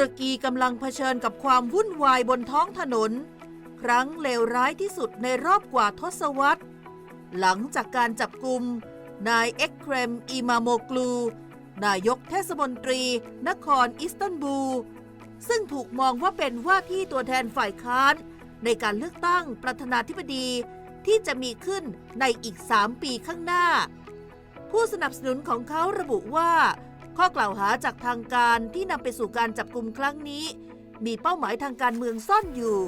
รกีกำลังเผชิญกับความวุ่นวายบนท้องถนน ครั้งเลวร้ายที่สุดในรอบกว่าทศวรรษ หลังจากการจับกลุ่มนายเอ็กเครมอิมาโมกลู นายกเทศมนตรี นครอิสตันบูล ซึ่งถูกมองว่าเป็นว่าที่ตัวแทนฝ่ายค้านในการเลือกตั้งประธานาธิบดีที่จะมีขึ้นในอีก 3 ปีข้างหน้า ผู้สนับสนุนของเขาระบุว่า ข้อกล่าวหาจากทางการที่นำไปสู่การจับกลุ่มครั้งนี้ มีเป้าหมายทางการเมืองซ่อนอยู่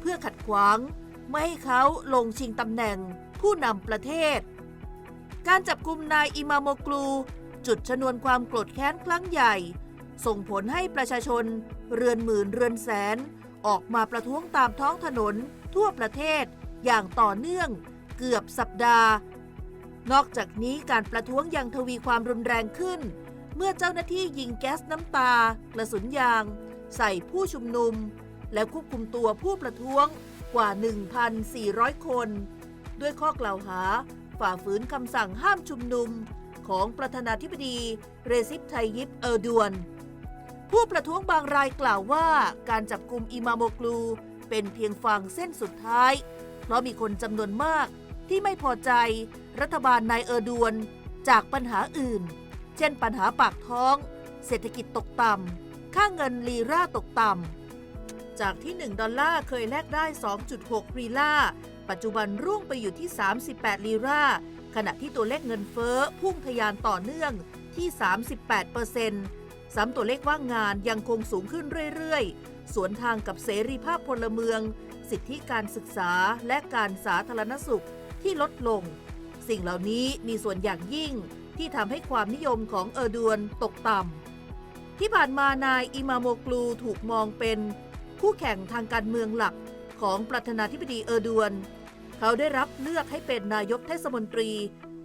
เพื่อขัดขวาง ไม่ให้เขาลงชิงตำแหน่ง ผู้นำประเทศ การจับกลุ่มนายอิมาโมกลู จุดชนวนความโกรธแค้นครั้งใหญ่ ส่งผลให้ประชาชน เรือนหมื่นเรือนแสน ออกมาประท้วงตามท้องถนน ทั่วประเทศอย่างต่อเนื่อง เกือบสัปดาห์ นอกจากนี้การประท้วงยังทวีความรุนแรงขึ้น เมื่อเจ้าหน้าที่ยิงแก๊สน้ำตา กระสุนยาง ใส่ผู้ชุมนุม และควบคุมตัวผู้ประท้วงกว่า 1,400 คน ด้วยข้อกล่าวหา ฝ่าฝืนคำสั่งห้ามชุมนุมของประธานาธิบดีเรซิปไทยิปเออร์ดวน ผู้ประท้วงบางรายกล่าวว่าการจับกลุ่มอิมาโมกลูเป็นเพียงฝั่งเส้นสุดท้าย เพราะมีคนจำนวนมากที่ไม่พอใจรัฐบาลนายเออร์ดวนจากปัญหาอื่น เช่นปัญหาปากท้อง เศรษฐกิจตกต่ำ ค่าเงินลีราตกต่ำ จากที่ 1 ดอลลาร์เคยแลกได้ 2.6 ลีลาปัจจุบันร่วงไปอยู่ที่ 38 ลีราขณะที่ตัวเลขเงินเฟ้อพุ่งทยานต่อเนื่องที่ 38เปอร์เซ็นต์ซ้ำตัวเลขว่างงานยังคงสูงขึ้นเรื่อยๆ สวนทางกับเสรีภาพพลเมือง สิทธิการศึกษาและการสาธารณสุขที่ลดลง สิ่งเหล่านี้มีส่วนอย่างยิ่ง ที่ทำให้ความนิยมของเออร์ดวนตกต่ำ ที่ผ่านมานายอิมาโมกลูถูกมองเป็นคู่แข่งทางการเมืองหลักของประธานาธิบดีเออร์ดวน เขาได้รับเลือกให้เป็นนายกเทศมนตรี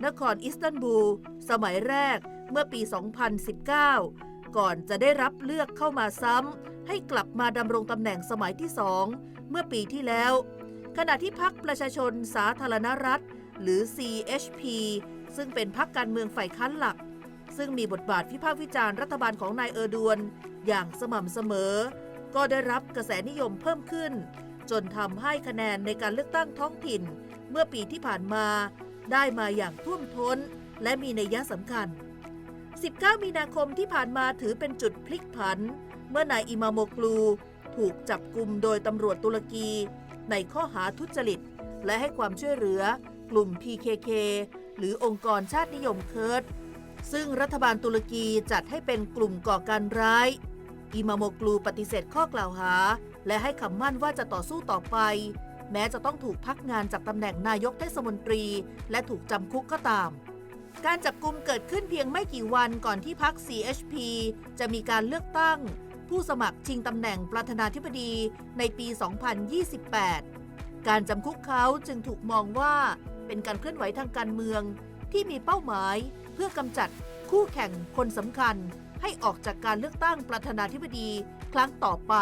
นครอิสตันบูล สมัยแรกเมื่อปี 2019 ก่อนจะได้รับเลือกเข้ามาซ้ำให้กลับมาดำรงตำแหน่งสมัยที่สองเมื่อปีที่แล้ว ขณะที่พรรคประชาชนสาธารณรัฐ หรือ CHP ซึ่งเป็นพรรคการเมืองฝ่ายค้านหลัก ซึ่งมีบทบาทวิพากษ์วิจารณ์รัฐบาลของนายเออร์ดวน อย่างสม่ำเสมอ ก็ได้รับกระแสนิยมเพิ่มขึ้น จนทำให้คะแนนในการเลือกตั้งท้องถิ่น เมื่อปีที่ผ่านมาได้มาอย่างท่วมท้น และมีนัยยะสำคัญ 19 มีนาคมที่ผ่านมาถือเป็นจุดพลิกผัน เมื่อนายอิมาโมกลู ถูกจับกลุ่มโดยตำรวจตุรกี ในข้อหาทุจริต และให้ความช่วยเหลือกลุ่ม PKK หรือองค์กรชาตินิยมเคิร์ดซึ่งรัฐบาลตุรกีจัดให้เป็นกลุ่มก่อการร้าย อิมาโมกลูปฏิเสธข้อกล่าวหา และให้คำมั่นว่าจะต่อสู้ต่อไป แม้จะต้องถูกพักงานจากตำแหน่งนายกเทศมนตรี และถูกจำคุกก็ตาม การจับกลุ่มเกิดขึ้นเพียงไม่กี่วันก่อนที่พรรค CHP จะมีการเลือกตั้ง ผู้สมัครชิงตำแหน่งประธานาธิบดีในปี 2028 การจำคุกเขาจึงถูกมองว่า เป็นการเคลื่อนไหวทางการเมือง ที่มีเป้าหมายเพื่อกำจัดคู่แข่งคนสำคัญ ให้ออกจากการเลือกตั้งประธานาธิบดีครั้งต่อไป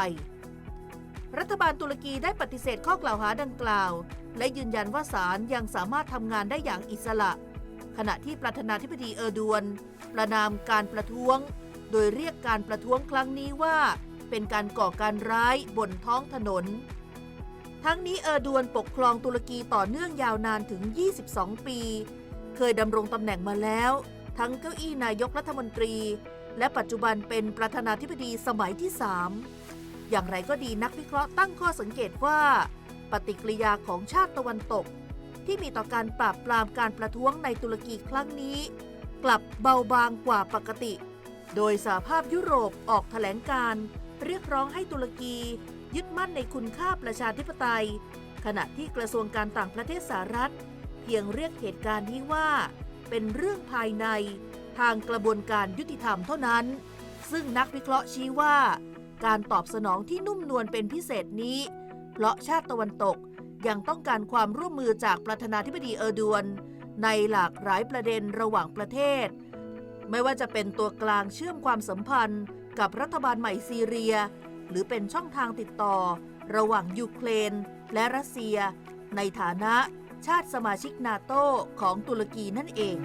รัฐบาลตุรกีได้ปฏิเสธข้อกล่าวหาดังกล่าว และยืนยันว่าศาลยังสามารถทำงานได้อย่างอิสระ ขณะที่ประธานาธิบดีเออร์ดวน ประนามการประท้วง โดยเรียกการประท้วงครั้งนี้ว่า เป็นการก่อการร้ายบนท้องถนน ทั้งนี้เออร์ดวนปกครองตุรกีต่อเนื่องยาวนานถึง 22 ปี เคยดำรงตำแหน่งมาแล้ว ทั้งเก้าอี้นายกรัฐมนตรี และปัจจุบันเป็นประธานาธิบดีสมัยที่ 3 อย่างไรก็ดีนักวิเคราะห์ตั้งข้อสังเกตว่า ปฏิกิริยาของชาติตะวันตก ที่มีต่อการปราบปรามการประท้วงในตุรกีครั้งนี้ กลับเบาบางกว่าปกติ โดยสหภาพยุโรปออกแถลงการเรียกร้องให้ตุรกี ยึดมั่นในคุณค่าประชาธิปไตย ขณะที่กระทรวงการต่างประเทศสหรัฐ เพียงเรียกเหตุการณ์นี้ว่า เป็นเรื่องภายในทางกระบวนการยุติธรรมเท่านั้น ซึ่งนักวิเคราะห์ชี้ว่า การตอบสนองที่นุ่มนวลเป็นพิเศษนี้ เพราะชาติตะวันตกยังต้องการความร่วมมือจากประธานาธิบดีเออร์ดวน ในหลากหลายประเด็นระหว่างประเทศ ไม่ว่าจะเป็นตัวกลางเชื่อมความสัมพันธ์กับรัฐบาลใหม่ซีเรีย หรือเป็นช่องทางติดต่อ ระหว่างยูเครนและรัสเซีย ในฐานะชาติสมาชิกนาโตของตุรกีนั่นเอง